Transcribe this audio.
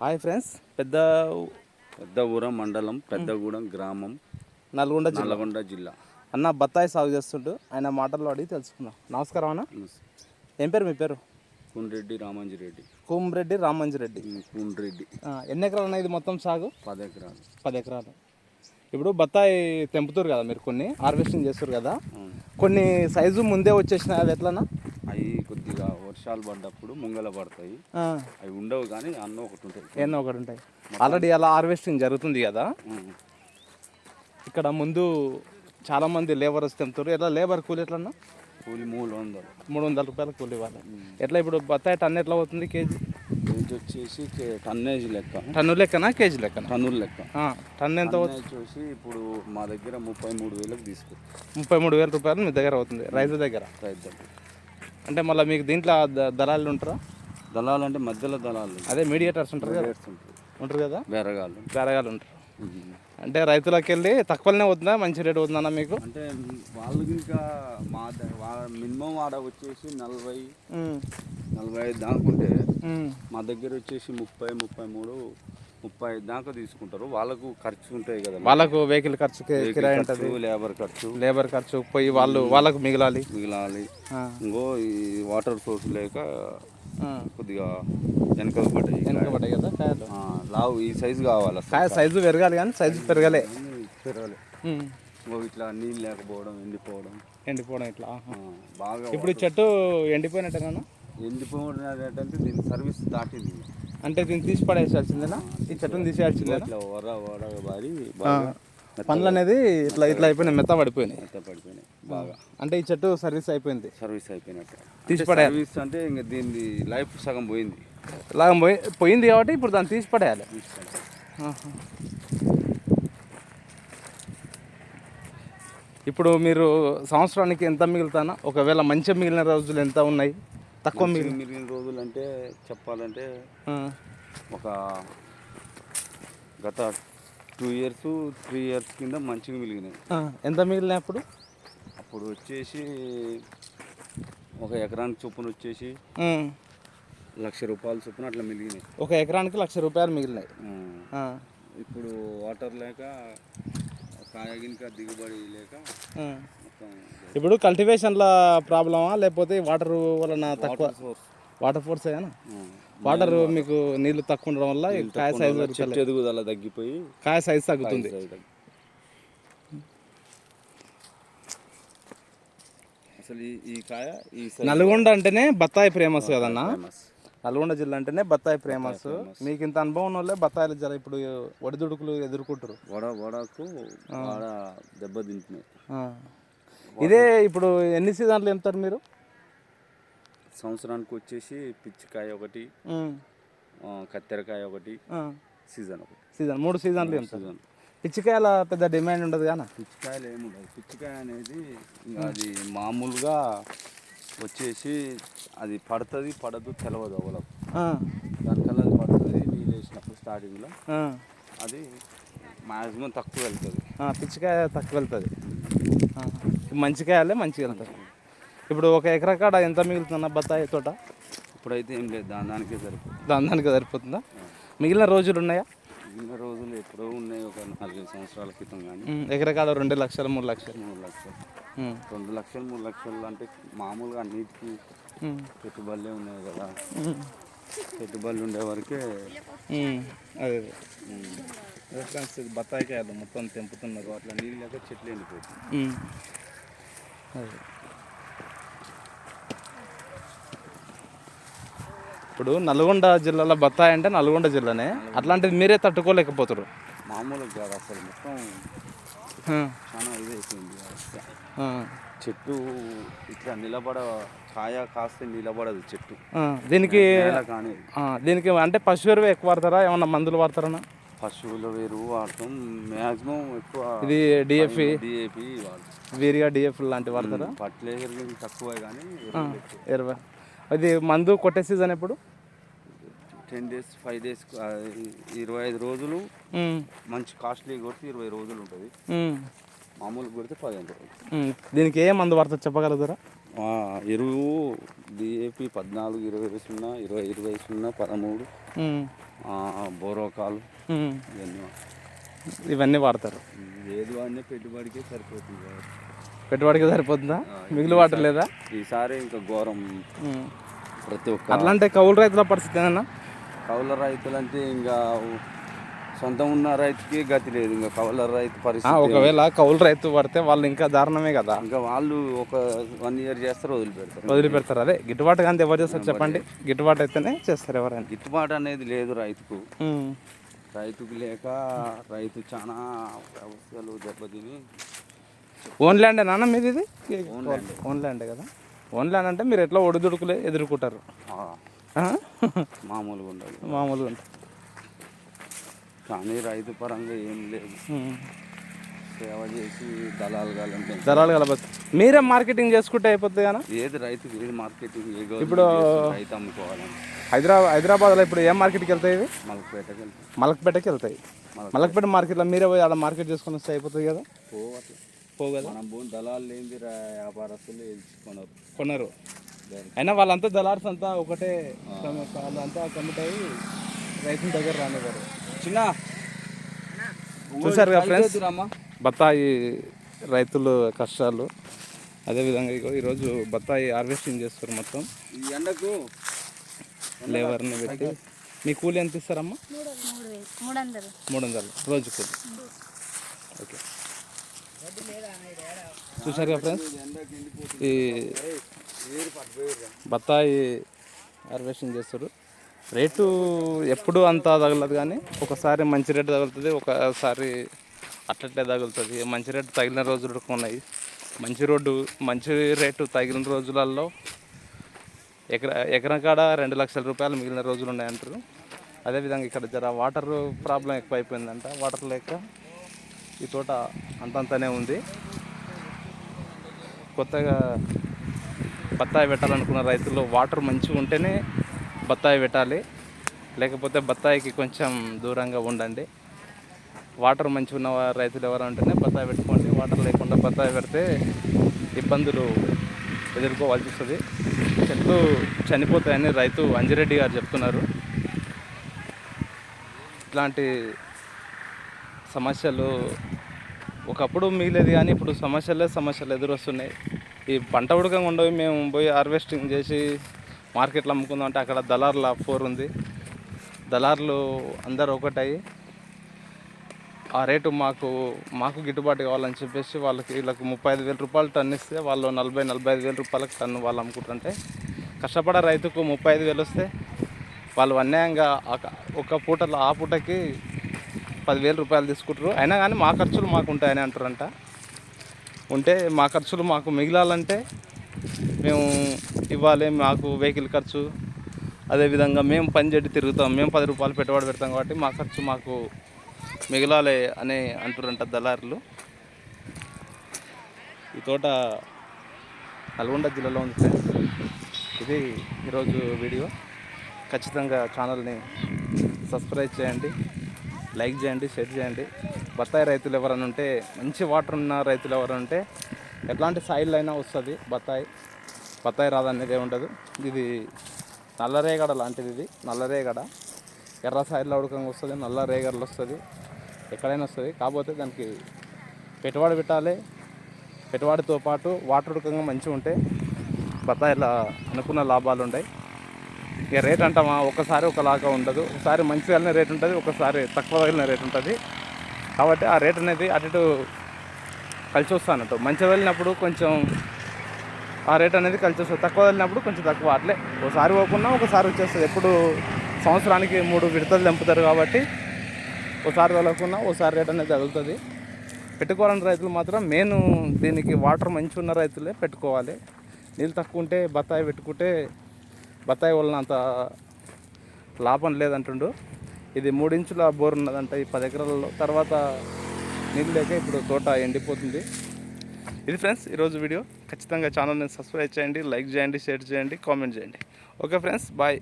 Hi friends. పెద్ద పెద్దగూడెం మండలం పెద్దగూడెం గ్రామం నల్గొండ జిల్లా. నల్గొండ జిల్లా. అన్న బత్తాయి సాగు చేస్తుంటూ ఆయన మాటల్లో అడిగి తెలుసుకుందాం. నమస్కారం అన్న. ఏం పేరు మీ పేరు? కుండ్రెడ్డి రామంజిరెడ్డి కోమరెడ్డి రామంజిరెడ్డి కుండ్రెడ్డి. ఎన్ని ఎకరాలు ఉన్నాయి ఇది మొత్తం సాగు? పది ఎకరాలు. పది ఎకరాలు. ఇప్పుడు బత్తాయి తెంపుతారు కదా మీరు కొన్ని హార్వెస్టింగ్ చేస్తారు కదా. కొన్ని సైజు ముందే వచ్చేసినాయి. అది ఎట్లనా అవి వర్షాలు పడ్డప్పుడు ముంగల పడతాయి. అవి ఉండవు కానీ అన్న ఒకటి ఉంటుంది ఎన్నో ఒకటి ఉంటాయి. ఆల్రెడీ అలా హార్వెస్టింగ్ జరుగుతుంది కదా. ఇక్కడ ముందు చాలా మంది లేబర్స్ తెంపుతారు ఎట్లా లేబర్ కూలి ఎట్లన్నా? కూలి మూడు వందలు. మూడు వందల రూపాయలు కూలి ఇవ్వాలి ఎట్లా ఇప్పుడు బత్తాయి టన్ ఎట్లా అవుతుంది కేజీ? రేంజ్ వచ్చేసి టన్నేజ్ లెక్క. టన్ను లెక్కనా కేజీ లెక్క. టన్ను ఎంత అవుతుంది? టన్నేజ్ వచ్చి ఇప్పుడు మా దగ్గర ముప్పై మూడు వేలకు తీసుకో ముప్పై మూడు వేల రూపాయలు మీ దగ్గర అవుతుంది రైతు దగ్గర? రైతు దగ్గర. అంటే మళ్ళీ మీకు దీంట్లో దళాలు ఉంటారా? దళాలు అంటే మధ్యలో దళాలు. అదే మీడియేటర్స్ ఉంటారు కదా? ఉంటారు. కదా? బేరగాళ్ళు బేరగాలు ఉంటారు. అంటే రైతులకు వెళ్ళి తక్కువనే అవుతుందా మంచి రేట్ అవుతుందన్న మీకు? అంటే వాళ్ళకి ఇంకా మా మినిమం ఆడ వచ్చేసి నలభై నలభై ఐదు దాకుంటే ఉమ్, మా దగ్గర వచ్చేసి ముప్పై ముప్పై మూడు ముప్పై ఐదు దాకా తీసుకుంటారు. వాళ్ళకు ఖర్చు ఉంటాయి కదా వాళ్ళకు వెహికల్ ఖర్చు కిరాయి ఉంటుంది. లేబర్ ఖర్చు. లేబర్ ఖర్చు పోయి వాళ్ళు వాళ్ళకు మిగిలాలి. మిగిలాలి. ఇంకో ఈ వాటర్ సోర్స్ లేక. కొద్దిగా వెనకలు పడ్డాయి వెనకబడ్డాయి కదా కాయలు ఆ, లావు ఈ సైజు కావాలి. కాయ సైజు పెరగాలి కానీ సైజు పెరగలే. పెరగాలి. ఇంకో ఇట్లా నీళ్ళు లేకపోవడం ఎండిపోవడం. ఎండిపోవడం ఇట్లా బాగా ఇప్పుడు చెట్టు ఎండిపోయినట్టేనా ఎండిపోవడం ఏంటంటే దీని సర్వీస్ దాటింది. అంటే దీన్ని తీసి పడేసాల్సిందేనా ఈ చెట్టుని తీసేయాల్సిందేనా? ఇట్లా వర వర బారి బాగా పండ్లు అనేది ఇట్లా ఇట్లా అయిపోయినాయి మెత్త పడిపోయినాయి. మెత్త పడిపోయినాయి బాగా. అంటే ఈ చెట్టు సర్వీస్ అయిపోయింది. సర్వీస్ అయిపోయినట్టు. తీసి పడేయాలి. సర్వీస్ అంటే ఇంకా దీని లైఫ్ సగం పోయింది. ఇలా పోయి పోయింది కాబట్టి ఇప్పుడు దాన్ని తీసి పడేయాలి. ఇప్పుడు మీరు సంవత్సరానికి ఎంత మిగులుతానా? ఒకవేళ మంచిగా మిగిలిన రోజులు ఎంత ఉన్నాయి? తక్కువ మిగిలిన మిగిలిన రోజులు అంటే చెప్పాలంటే ఒక గత టూ ఇయర్స్ త్రీ ఇయర్స్ కింద మంచిగా మిగిలినాయి. ఎంత మిగిలినాయి అప్పుడు? అప్పుడు వచ్చేసి ఒక ఎకరానికి చొప్పున వచ్చేసి. లక్ష రూపాయల చొప్పున అట్లా మిగిలినాయి. ఒక ఎకరానికి లక్ష రూపాయలు మిగిలినాయి. ఇప్పుడు వాటర్ లేక కాయగినక దిగుబడి లేక ఇప్పుడు కల్టివేషన్ల ప్రాబ్లమా లేకపోతే వాటర్ వలన తక్కువ? వాటర్ ఫోర్స్ అయ్యానా వాటర్ మీకు నీళ్ళు తక్కువ ఉండడం వల్ల కాయ సైజు ఎదుగుదల తగ్గిపోయి కాయ సైజు తగ్గుతుంది. అసలు ఈ కాయ నల్గొండ అంటేనే బత్తాయి ఫేమస్ కదన్నా. నల్గొండ జిల్లా అంటేనే బత్తాయి ఫేమస్ మీకు ఇంత అనుభవం వల్లే బత్తాయిలు జర ఇప్పుడు ఒడిదుడుకులు ఎదుర్కొంటారు వడ వడకు వాడ దెబ్బ తింటున్నాయి ఆ. ఇదే ఇప్పుడు ఎన్ని సీజన్లు ఎంపుతారు మీరు? సంవత్సరానికి వచ్చేసి పిచ్చికాయ ఒకటి కత్తెరకాయ ఒకటి. సీజన్ ఒకటి. సీజన్ మూడు సీజన్లు సీజన్ పిచ్చికాయల పెద్ద డిమాండ్ ఉండదు కానీ పిచ్చికాయలు ఏముండదు పిచ్చికాయ అనేది అది మామూలుగా వచ్చేసి అది పడుతుంది పడదు తెలవదు అవలకు దానికల్లా అది పడుతుంది నీళ్ళు వేసినప్పుడు స్టార్టింగ్లో అది మ్యాక్సిమం తక్కువ వెళ్తుంది. పిచ్చికాయ తక్కువ వెళ్తుంది. మంచికాయలే మంచిగా వెళ్తాయి ఇప్పుడు ఒక ఎకరా కాడ ఎంత మిగులుతుందన్న బత్తాయి తోట? ఇప్పుడైతే ఏం లేదు దాని దానికే సరిపోతుంది. దాని దానికి సరిపోతుందా? మిగిలిన రోజులు ఉన్నాయా? ఇన్న రోజులు ఎప్పుడో ఉన్నాయి ఒక నాలుగైదు సంవత్సరాల క్రితం కానీ. ఎకరా కాడ రెండు లక్షలు మూడు లక్షలు. మూడు లక్షలు. రెండు లక్షలు మూడు లక్షలు అంటే మామూలుగా అన్నిటికీ పెట్టుబడులే ఉన్నాయి కదా. పెట్టుబడులు ఉండే వరకే అదే అదే. ఉమ్, అదే ఫ్రెండ్స్ ఇది బత్తాయి కాయలు మొత్తం తెంపుతున్నారు. అట్లా నీళ్ళు లేక చెట్లు ఎండిపోతుంది ఇప్పుడు నల్గొండ జిల్లాలో బత్తాయి అంటే నల్గొండ జిల్లానే. అట్లాంటిది మీరే తట్టుకోలేకపోతారు మామూలుగా కాదు అసలు మొత్తం చాలా ఇదైపోయింది చెట్టు ఇట్లా నిలబడ కాయ కాస్తే నిలబడదు చెట్టు. దీనికి దీనికి అంటే పశు ఎరువు ఎక్కువ వాడతారా? ఏమన్నా మందులు వాడతారా పశువుల ఎరువు వాడతాం. మ్యాక్సిమం ఎక్కువ ఇది డిఎఫ్ఈ డిఏపి వాడతాం. వీరియా డిఎఫ్ లాంటివి వాడతారా? ఫర్టిలైజర్ తక్కువే కానీ. ఇరవై అది మందు కొట్టే సీజన్ ఎప్పుడు? టెన్ డేస్ ఫైవ్ డేస్ ఇరవై ఐదు రోజులు. మంచి కాస్ట్లీ కొడితే ఇరవై రోజులు ఉంటుంది. మామూలు కొడితే పదిహేను రోజులు. దీనికి ఏ మందు వాడతారు చెప్పగలుగుతారా? ఎరువు డిఏపి పద్నాలుగు ఇరవై సున్నా ఇరవై ఇరవై సున్నా పదమూడు. బోరోకాలు. ఇవన్నీ ఇవన్నీ వాడతారు ఏది వాడినా పెట్టుబడికే సరిపోతుంది. పెట్టుబడికి సరిపోతుందా మిగిలి వాటర్ లేదా ఈసారి ఇంకా ఘోరం. ప్రతి ఒక్క అట్లా అంటే కౌలు రైతుల పరిస్థితి ఏదన్నా కౌల రైతులంటే ఇంకా సొంతం ఉన్న రైతుకి గతి లేదు. ఇంకా కౌల రైతు పరిస్థితి ఒకవేళ కౌలు రైతు పడితే వాళ్ళు ఇంకా దారుణమే కదా. ఇంకా వాళ్ళు ఒక వన్ ఇయర్ చేస్తారు వదిలిపెడతారు. వదిలిపెడతారు. అదే గిట్టుబాటు కానీ ఎవరు చేస్తారు చెప్పండి. గిట్టుబాటు అయితేనే చేస్తారు ఎవరైనా. గిట్టుబాటు అనేది లేదు రైతుకు. రైతుకు లేక రైతు చాలా వ్యవస్థలు దెబ్బతిని ఓన్ ల్యాండ్ నాన్న మీది ఇది? Own land. ఓన్ ల్యాండే కదా. ఓన్ ల్యాండ్ అంటే మీరు ఎట్లా ఒడిదుడుకులే ఎదుర్కొంటారు? మామూలుగా ఉండదు. మామూలుగా ఉంటుంది కానీ రైతు పరంగా ఏం లేదు. సేవ చేసి దళాలు కాలంటే దళాలు కలబోతుంది మీరే మార్కెటింగ్ చేసుకుంటే అయిపోతుంది కదా? ఏది రైతుకి ఏది మార్కెటింగ్ ఏ ఇప్పుడు- రైతు అమ్ముకోవాలని. హైదరాబాద్ హైదరాబాద్లో ఇప్పుడు ఏ మార్కెట్కి వెళ్తాయి ఇవి? మలకపేటకి వెళ్తాం. మలక్పేటకి వెళ్తాయి. మలక్ మలక్పేట మార్కెట్లో మీరే పోయి ఆడ మార్కెట్ చేసుకొని వస్తే అయిపోతుంది కదా? పోవట్లే. పోగదా? మనం భూమి దళాలు లేని వ్యాపారస్తులు ఎంచుకున్నారు కొన్నారు అయినా వాళ్ళంతా దళార్స్ అంతా ఒకటే వాళ్ళంతా కమిట్ అయ్యి రైతుల దగ్గర రానివ్వరు. చిన్న. కదా ఫ్రెండ్స్? అమ్మా బత్తాయి రైతులు కష్టాలు. అదేవిధంగా ఇగో ఈరోజు బత్తాయి హార్వెస్టింగ్ చేస్తారు మొత్తం. ఎండకు లేబర్ని పెట్టి. మీ కూలి ఎంత ఇస్తారమ్మా? మూడు వందలు రోజు కూలి. ఓకే. చూశారు కదా ఫ్రెండ్స్? ఈ బత్తాయి హార్వెస్టింగ్ చేస్తారు. రేటు ఎప్పుడు అంత తగలదు కానీ ఒకసారి మంచి రేటు తగులుతుంది ఒకసారి అట్లట్లే తగులుతుంది. మంచి రేటు తగిలిన రోజులు ఉన్నాయి. మంచి రోడ్డు మంచి రేటు తగిలిన రోజులలో ఎకర ఎకరం కాడ రెండు లక్షల రూపాయలు మిగిలిన రోజులు ఉన్నాయంటారు. అదేవిధంగా ఇక్కడ జర వాటర్ ప్రాబ్లం ఎక్కువ అయిపోయిందంట వాటర్ లేక ఈ తోట అంతంతనే ఉంది. కొత్తగా బత్తాయి పెట్టాలనుకున్న రైతులు వాటర్ మంచిగా ఉంటేనే బత్తాయి పెట్టాలి. లేకపోతే బత్తాయికి కొంచెం దూరంగా ఉండండి. వాటర్ మంచిగా ఉన్న రైతులు ఎవరు ఉంటేనే బత్తాయి పెట్టుకోండి. వాటర్ లేకుండా బత్తాయి పెడితే ఇబ్బందులు ఎదుర్కోవాల్సి వస్తుంది. చెట్లు చనిపోతాయని రైతు అంజిరెడ్డి గారు చెప్తున్నారు. ఇట్లాంటి సమస్యలు ఒకప్పుడు మిగిలేదు కానీ ఇప్పుడు సమస్యలే సమస్యలు ఎదురొస్తున్నాయి. ఈ పంట ఉడకంగా ఉండవు. మేము పోయి హార్వెస్టింగ్ చేసి మార్కెట్లో అమ్ముకుందాం అంటే అక్కడ దళారుల ఫోర్ ఉంది. దళారులు అందరు ఒకటయ్యి ఆ రేటు మాకు మాకు గిట్టుబాటు కావాలని చెప్పేసి వాళ్ళకి వీళ్ళకి ముప్పై ఐదు వేల రూపాయలు టన్ ఇస్తే వాళ్ళు నలభై నలభై ఐదు వేల రూపాయలకు టన్ను వాళ్ళు అమ్ముకుంటుంటే కష్టపడే రైతుకు ముప్పై ఐదు వేలు వస్తే వాళ్ళు అన్యాయంగా ఒక పూటలో ఆ పూటకి పదివేల రూపాయలు తీసుకుంటారు. అయినా కానీ మా ఖర్చులు మాకు ఉంటాయని అంటారంట. ఉంటే మా ఖర్చులు మాకు మిగిలాలంటే మేము ఇవ్వాలి మాకు వెహికల్ ఖర్చు. అదేవిధంగా మేము పని చెడ్డి తిరుగుతాం. మేము పది రూపాయలు పెట్టుబడి పెడతాం కాబట్టి మా ఖర్చు మాకు మిగిలాలి అని అంటురంట దళారులు. ఈ తోట నల్గొండ జిల్లాలో ఉంది ఫ్రెండ్స్. ఇది ఈరోజు వీడియో. ఖచ్చితంగా ఛానల్ని సబ్స్క్రైబ్ చేయండి లైక్ చేయండి షేర్ చేయండి. బత్తాయి రైతులు ఎవరైనా ఉంటే మంచి వాటర్ ఉన్న రైతులు ఎవరైనా ఉంటే ఎట్లాంటి సాయిల్ అయినా వస్తుంది బత్తాయి. బత్తాయి రాదనేది ఉండదు ఇది నల్లరేగడ లాంటిది ఇది. నల్లరేగడ. ఎర్ర సాయిల్లో ఉడకంగా వస్తుంది నల్ల రేగడలు వస్తుంది ఎక్కడైనా వస్తుంది. కాకపోతే దానికి పెట్టుబడి పెట్టాలి. పెట్టుబడితో పాటు వాటర్ ఉడకంగా మంచిగా ఉంటే బత్తాయిలా అనుకున్న లాభాలు ఉంటాయి ఇక రేట్ అంటామా? ఒకసారి ఒకలాగా ఉండదు. ఒకసారి మంచి వెళ్ళిన రేట్ ఉంటుంది ఒకసారి తక్కువ వెళ్ళిన రేట్ ఉంటుంది. కాబట్టి ఆ రేట్ అనేది అటు ఇటు కలిసి వస్తానట్టు మంచిగా వెళ్ళినప్పుడు కొంచెం ఆ రేట్ అనేది కలిసి వస్తుంది. తక్కువ వెళ్ళినప్పుడు కొంచెం తక్కువ అట్లే. ఒకసారి పోకుండా ఒకసారి వచ్చేస్తుంది. ఎప్పుడు సంవత్సరానికి మూడు విడతలు తెంపుతారు కాబట్టి ఒకసారి తగలకుండా ఒకసారి రేట్ అనేది తగులుతుంది. పెట్టుకోవాలని రైతులు మాత్రం మెయిన్ దీనికి వాటర్ మంచిగా ఉన్న రైతులే పెట్టుకోవాలి. నీళ్ళు తక్కువ ఉంటే బత్తాయి పెట్టుకుంటే బత్తాయి వలన అంత లాభం లేదంటుండు. ఇది మూడించుల బోర్ ఉన్నదంట ఈ పది ఎకరాలలో. తర్వాత నీళ్ళు లేక ఇప్పుడు తోట ఎండిపోతుంది. ఇది ఫ్రెండ్స్ ఈరోజు వీడియో. ఖచ్చితంగా ఛానల్ని సబ్స్క్రైబ్ చేయండి లైక్ చేయండి షేర్ చేయండి కామెంట్ చేయండి. Okay friends bye.